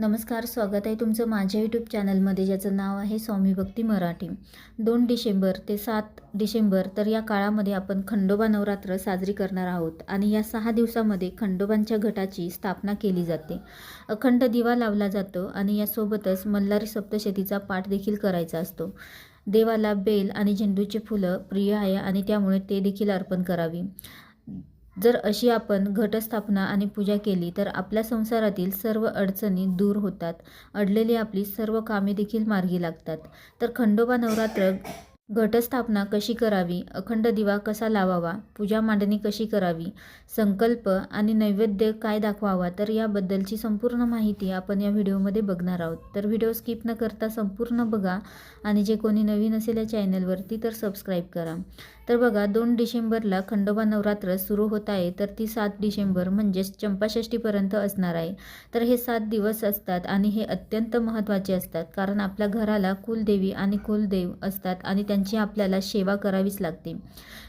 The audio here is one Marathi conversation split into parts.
नमस्कार स्वागत आहे तुमचं माझ्या यूट्यूब चॅनलमध्ये ज्याचं नाव आहे स्वामी भक्ती मराठी. दोन डिसेंबर ते सात डिसेंबर तर या काळामध्ये आपण खंडोबा नवरात्र साजरी करणार आहोत आणि या सहा दिवसामध्ये खंडोबांच्या घटाची स्थापना केली जाते. अखंड दिवा लावला जातो आणि यासोबतच मल्हारी सप्तशतीचा पाठ देखील करायचा असतो. देवाला बेल आणि झेंडूचे फुलं प्रिय आहे आणि त्यामुळे ते देखील अर्पण करावी. जर अशी आपण घटस्थापना आणि पूजा केली तर आपल्या संसारातील सर्व अडचणी दूर होतात. अडलेली आपली सर्व कामे देखील मार्गी लागतात. तर खंडोबा नवरात्र घटस्थापना कशी करावी? अखंड दिवा कसा लावावा? पूजा मांडणी कशी करावी? संकल्प आणि नैवेद्य काय दाखवावा? तर याबद्दलची संपूर्ण माहिती आपण या व्हिडिओमध्ये बघणार आहोत. तर व्हिडिओ स्किप न करता संपूर्ण बघा आणि जे कोणी नवीन असेल या चॅनलवरती तर सबस्क्राईब करा. तर बघा दोन डिसेंबरला खंडोबा नवरात्र सुरू होत आहे तर ती सात डिसेंबर म्हणजेच चंपाषष्टीपर्यंत असणार आहे. तर हे सात दिवस असतात आणि हे अत्यंत महत्त्वाचे असतात कारण आपल्या घराला कुलदेवी आणि कुलदेव असतात आणि त्यांची आपल्याला सेवा करावीच लागते.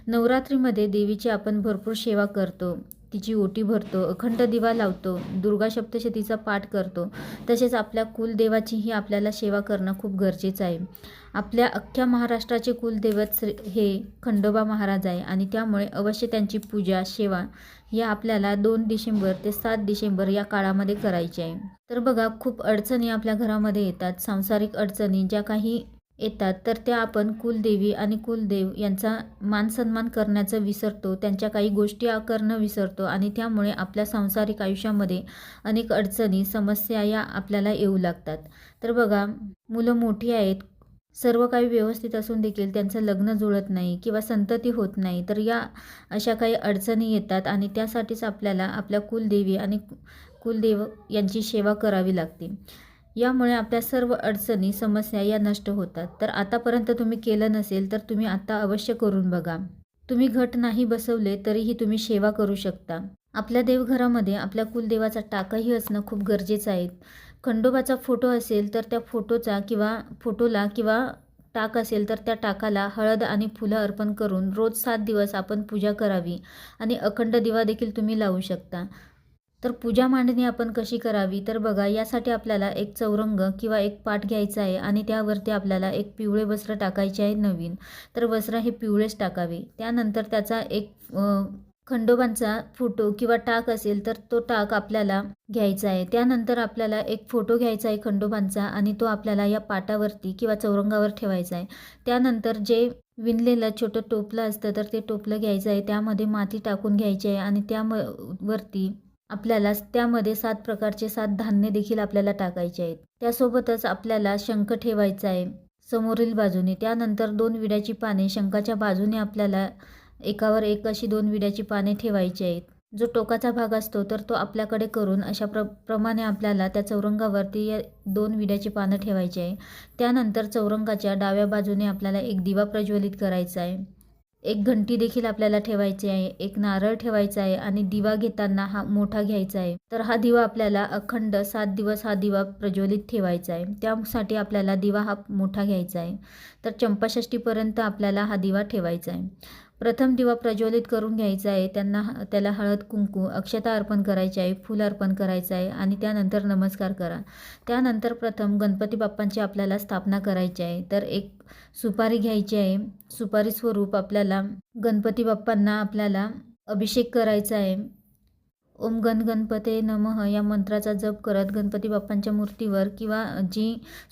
नवरात्रीमध्ये देवीची आपण भरपूर सेवा करतो. तिची ओटी भरतो अखंड दिवा लावतो दुर्गा सप्तशतीचा पाठ करतो. तसेच आपल्या कुलदेवाचीही आपल्याला सेवा करणं खूप गरजेचं आहे. आपल्या अख्ख्या महाराष्ट्राचे कुलदैवत श्री हे खंडोबा महाराज आहे आणि त्यामुळे अवश्य त्यांची पूजा सेवा या आपल्याला दोन डिसेंबर ते सात डिसेंबर या काळामध्ये करायची आहे. तर बघा खूप अडचणी आपल्या घरामध्ये येतात सांसारिक अडचणी ज्या काही येतात तर त्या आपण कुलदेवी आणि कुलदेव यांचा मान सन्मान करण्याचं विसरतो. त्यांच्या काही गोष्टी करणं विसरतो आणि त्यामुळे आपल्या सांसारिक आयुष्यामध्ये अनेक अडचणी समस्या या आपल्याला येऊ लागतात. तर बघा मुलं मोठी आहेत सर्व काही व्यवस्थित असून देखील त्यांचं लग्न जुळत नाही किंवा संतती होत नाही तर या अशा काही अडचणी येतात आणि त्यासाठीच आपल्याला आपल्या कुलदेवी आणि कुलदेव यांची सेवा करावी लागते. यामुळे आपल्या सर्व अडचणी समस्या या नष्ट होतात. तर आतापर्यंत तुम्ही केलं नसेल तर तुम्ही आता अवश्य करून बघा. तुम्ही घट नाही बसवले तरीही तुम्ही सेवा करू शकता. आपल्या देवघरामध्ये आपल्या कुलदेवाचा टाकाही असणं खूप गरजेचं आहे. खंडोबाचा फोटो असेल तर त्या फोटोचा किंवा फोटोला किंवा टाक असेल तर त्या टाकाला हळद आणि फुलं अर्पण करून रोज सात दिवस आपण पूजा करावी आणि अखंड दिवा देखील तुम्ही लावू शकता. तर पूजा मांडणी आपण कशी करावी? तर बघा यासाठी आपल्याला एक चौरंग किंवा एक पाट घ्यायचा आहे आणि त्यावरती आपल्याला एक पिवळे वस्त्र टाकायचे आहे नवीन. तर वस्त्र हे पिवळेच टाकावे. त्यानंतर त्याचा एक खंडोबांचा फोटो किंवा टाक असेल तर तो टाक आपल्याला घ्यायचा आहे. त्यानंतर आपल्याला एक फोटो घ्यायचा आहे खंडोबांचा आणि तो आपल्याला या पाटावरती किंवा चौरंगावर ठेवायचा आहे. त्यानंतर जे विणलेलं छोटं टोपलं असतं तर ते टोपलं घ्यायचं आहे. त्यामध्ये माती टाकून घ्यायची आहे आणि त्या वरती आपल्याला त्यामध्ये सात प्रकारचे सात धान्य देखील आपल्याला टाकायचे आहेत. त्यासोबतच आपल्याला शंख ठेवायचा आहे समोरील बाजूने. त्यानंतर दोन विड्याची पाने शंखाच्या बाजूने आपल्याला एकावर एक अशी दोन विड्याची पाने ठेवायची आहेत. जो टोकाचा भाग असतो तर तो आपल्याकडे करून अशा प्र प्रमाणे आपल्याला त्या चौरंगावरती या दोन विड्याची पानं ठेवायची आहे. त्यानंतर चौरंगाच्या डाव्या बाजूने आपल्याला एक दिवा प्रज्वलित करायचा आहे. एक घंटी देखील आपल्याला ठेवायची आहे एक नारळ ठेवायचा आहे आणि दिवा घेताना हा मोठा घ्यायचा आहे. तर हा दिवा आपल्याला अखंड सात दिवस हा दिवा प्रज्वलित ठेवायचा आहे. त्यासाठी आपल्याला दिवा हा मोठा घ्यायचा आहे. तर चंपाषष्टीपर्यंत आपल्याला हा दिवा ठेवायचा आहे. प्रथम दिवा प्रज्वलित करून घ्यायचा आहे. त्यांना त्याला हळद कुंकू अक्षता अर्पण करायची आहे फूल अर्पण करायचं आहे आणि त्यानंतर नमस्कार करा. त्यानंतर प्रथम गणपती बाप्पांची आपल्याला स्थापना करायची आहे. तर एक सुपारी घ्यायची आहे. सुपारी स्वरूप आपल्याला गणपती बाप्पांना आपल्याला अभिषेक करायचा आहे. ओम गण गणपते नमः या मंत्राचा जप करत गणपती बाप्पांच्या मूर्तीवर किंवा जी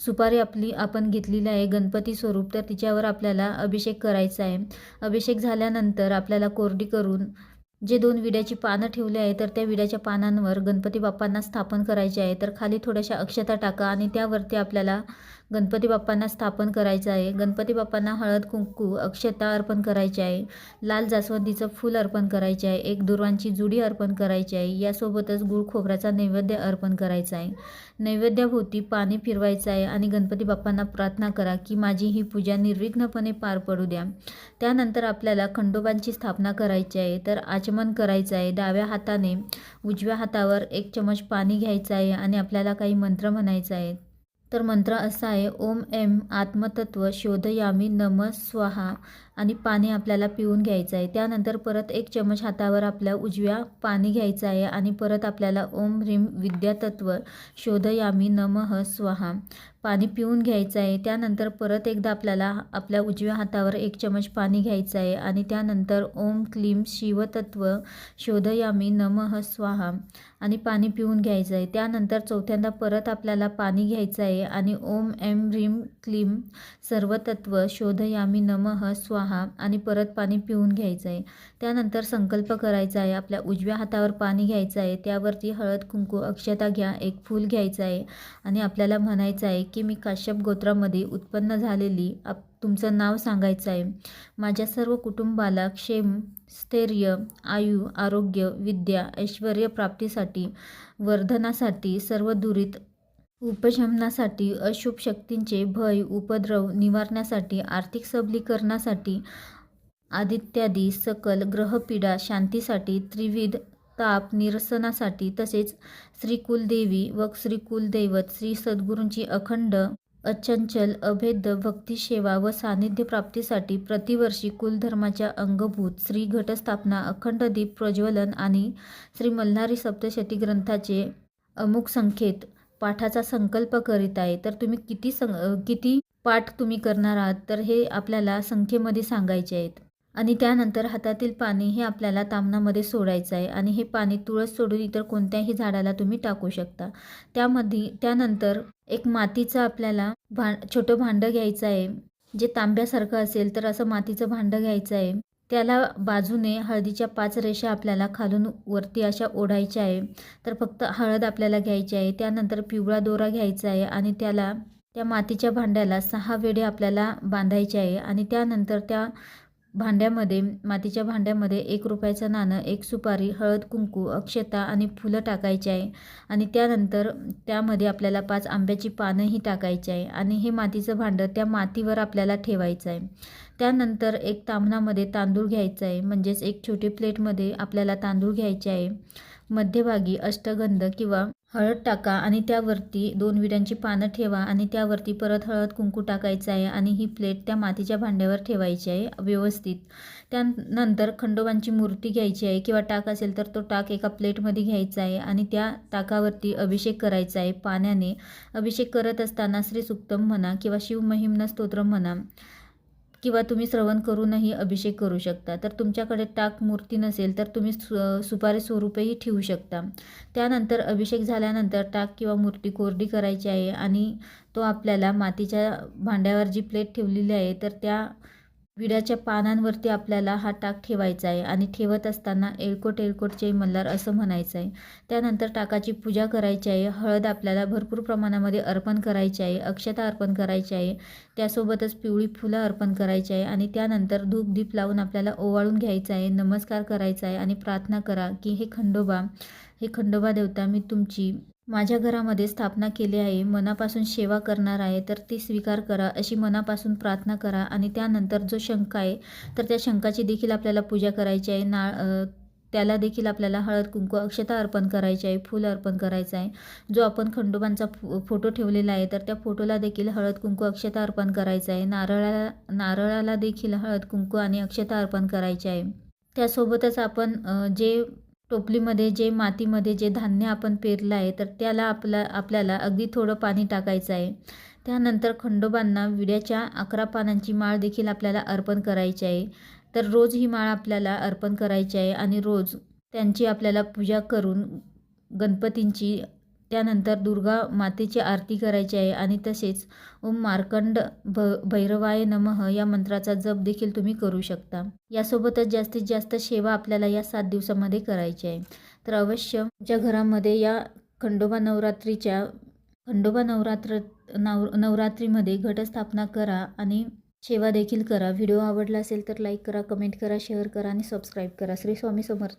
सुपारी आपली आपण घेतलेली आहे गणपती स्वरूप तर तिच्यावर आपल्याला अभिषेक करायचा आहे. अभिषेक झाल्यानंतर आपल्याला कोरडी करून जे दोन विड्याची पानं ठेवले आहे तर त्या विड्याच्या पानांवर गणपती बाप्पांना स्थापन करायचे आहे. तर खाली थोड्याशा अक्षता टाका आणि त्यावरती आपल्याला गणपती बाप्पांना स्थापन करायचं आहे. गणपती बाप्पांना हळद कुंकू अक्षता अर्पण करायची आहे. लाल जास्वंदीचं फूल अर्पण करायचे आहे. एक दुर्वांची जुडी अर्पण करायची आहे. यासोबतच गुळ खोबऱ्याचा नैवेद्य अर्पण करायचा आहे. नैवेद्याभोवती पाणी फिरवायचं आहे आणि गणपती बाप्पांना प्रार्थना करा की माझी ही पूजा निर्विघ्नपणे पार पडू द्या. त्यानंतर आपल्याला खंडोबांची स्थापना करायची आहे. तर आचमन करायचं आहे. डाव्या हाताने उजव्या हातावर एक चमच पाणी घ्यायचं आहे आणि आपल्याला काही मंत्र म्हणायचा आहे तर मंत्र असा आहे ओम एम आत्मतत्व शोधयामी नम स्वाहा. आणि पाणी आपल्याला पिऊन घ्यायचं आहे. त्यानंतर परत एक चमच हातावर आपल्या उजव्या पाणी घ्यायचं आहे आणि परत आपल्याला ओम ह्रीम विद्यातत्व शोधयामी नमः स्वाहा. पाणी पिऊन घ्यायचं आहे. त्यानंतर परत एकदा आपल्याला आपल्या उजव्या हातावर एक चमच पाणी घ्यायचं आहे आणि त्यानंतर ओम क्लीम शिवतत्व शोधयामी नमः स्वाहा आणि पाणी पिऊन घ्यायचं आहे. त्यानंतर चौथ्यांदा परत आपल्याला पाणी घ्यायचं आहे आणि ओम एम ह्रीम क्लीम सर्वतत्व शोधयामी नमः स्वाहा आणि परत पाणी पिऊन घ्यायचं आहे त्यानंतर संकल्प करायचा आहे आपल्या उजव्या हातावर पाणी घ्यायचं आहे त्यावरती हळद कुंकू अक्षता घ्या एक फूल घ्यायचं आहे आणि आपल्याला म्हणायचं आहे की मी काश्यप गोत्रामध्ये उत्पन्न झालेली आप तुमचं नाव सांगायचं आहे माझ्या सर्व कुटुंबाला क्षेम स्थैर्य आयु आरोग्य विद्या ऐश्वर प्राप्तीसाठी वर्धनासाठी सर्व दुरीत उपशमनासाठी अशुभ शक्तींचे भय उपद्रव निवारण्यासाठी आर्थिक सबलीकरणासाठी आदित्यादी सकल ग्रहपीडा शांतीसाठी त्रिविध ताप निरसनासाठी तसेच श्री कुलदेवी व श्री कुलदैवत श्री सद्गुरूंची अखंड अचंचल अभेद्य भक्तिसेवा व सानिध्य प्राप्तीसाठी प्रतिवर्षी कुलधर्माच्या अंगभूत श्री घटस्थापना अखंड दीप प्रज्वलन आणि श्री मल्हारी सप्तशती ग्रंथाचे अमुक संख्येत पाठाचा संकल्प करीत आहे तर तुम्ही किती सं किती पाठ तुम्ही करणार आहात? तर हे आपल्याला संख्येमध्ये सांगायचे आहेत. आणि त्यानंतर हातातील पाणी हे आपल्याला तामणामध्ये सोडायचं आहे आणि हे पाणी तुळस सोडून इतर कोणत्याही झाडाला तुम्ही टाकू शकता. त्यामध्ये त्यानंतर एक मातीचं आपल्याला भा छोटं भांडं घ्यायचं आहे. जे तांब्यासारखं असेल तर असं मातीचं भांडं घ्यायचं आहे. त्याला बाजूने हळदीच्या पाच रेषा आपल्याला खालून वरती अशा ओढायच्या आहे. तर फक्त हळद आपल्याला घ्यायची आहे. त्यानंतर पिवळा दोरा घ्यायचा आहे आणि त्याला त्या मातीच्या भांड्याला सहा वेढे आपल्याला बांधायचे आहे. आणि त्यानंतर त्या भांड्यामध्ये मातीच्या भांड्यामध्ये एक रुपयाचं नाणं एक सुपारी हळद कुंकू अक्षता आणि फुलं टाकायची आहे. आणि त्यानंतर त्यामध्ये आपल्याला पाच आंब्याची पानंही टाकायची आहे. आणि हे मातीचं भांडं त्या मातीवर आपल्याला ठेवायचं आहे. त्यानंतर एक तांबणामध्ये तांदूळ घ्यायचं आहे. म्हणजेच एक छोटी प्लेटमध्ये आपल्याला तांदूळ घ्यायचे आहे. मध्यभागी अष्टगंध किंवा हळद टाका आणि त्यावरती दोन विड्यांची पानं ठेवा आणि त्यावरती परत हळद कुंकू टाकायचं आहे आणि ही प्लेट त्या मातीच्या भांड्यावर ठेवायची आहे व्यवस्थित. त्यानंतर खंडोबांची मूर्ती घ्यायची आहे किंवा टाक असेल तर तो टाक एका प्लेटमध्ये घ्यायचा आहे आणि त्या टाकावरती अभिषेक करायचा आहे पाण्याने. अभिषेक करत असताना श्रीसुक्तम म्हणा किंवा शिवमहिम्न स्तोत्र म्हणा. किंवा तुम्ही श्रवण करूनही अभिषेक करू शकता. तर तुमच्याकडे टाक मूर्ती नसेल तर तुम्ही सु सुपारी स्वरूपही ठेवू शकता. त्यानंतर अभिषेक झाल्यानंतर टाक किंवा मूर्ती कोरडी करायची आहे आणि तो आपल्याला मातीच्या भांड्यावर जी प्लेट ठेवलेली आहे तर त्या विड्याच्या पानांवरती आपल्याला हा टाक ठेवायचा आहे आणि ठेवत असताना एळकोट एळकोट जय मल्हार असं म्हणायचं आहे. त्यानंतर टाकाची पूजा करायची आहे. हळद आपल्याला भरपूर प्रमाणामध्ये अर्पण करायची आहे. अक्षता अर्पण करायची आहे. त्यासोबतच पिवळी फुलं अर्पण करायची आहे आणि त्यानंतर धूप दीप लावून आपल्याला ओवाळून घ्यायचं आहे. नमस्कार करायचा आहे आणि प्रार्थना करा की हे खंडोबा हे खंडोबा देवता मी तुमची माझ्या घरामध्ये स्थापना केली आहे मनापासून सेवा करणार आहे तर ती स्वीकार करा अशी मनापासून प्रार्थना करा आणि त्यानंतर जो शंख आहे तर त्या शंकाची देखील आपल्याला पूजा करायची आहे. नाळ त्याला देखील आपल्याला हळद कुंकू अक्षता अर्पण करायची आहे फूल अर्पण करायचं आहे. जो आपण खंडोबांचा फोटो ठेवलेला आहे तर त्या फोटोला देखील हळद कुंकू अक्षता अर्पण करायचं आहे. नारळाला नारळाला देखील हळद कुंकू आणि अक्षता अर्पण करायचे आहे. त्यासोबतच आपण जे टोपलीमध्ये जे मातीमध्ये जे धान्य आपण पेरलं आहे तर त्याला आपला आपल्याला अगदी थोडं पाणी टाकायचं आहे. त्यानंतर खंडोबांना विड्याच्या अकरा पानांची माळ देखील आपल्याला अर्पण करायची आहे. तर रोज ही माळ आपल्याला अर्पण करायची आहे आणि रोज त्यांची आपल्याला पूजा करून गणपतींची त्यानंतर दुर्गा मातेची आरती करायची आहे आणि तसेच ओम मार्कंड भ भैरवाय नमः या मंत्राचा जप देखील तुम्ही करू शकता. यासोबतच जास्तीत जास्त सेवा आपल्याला या सात दिवसामध्ये करायची आहे. तर अवश्य तुमच्या घरामध्ये या खंडोबा नवरात्रीच्या खंडोबा नवरात्र नव नवरात्रीमध्ये घटस्थापना करा आणि सेवा देखील करा. व्हिडिओ आवडला असेल तर लाईक करा कमेंट करा शेअर करा आणि सबस्क्राईब करा. श्री स्वामी समर्थ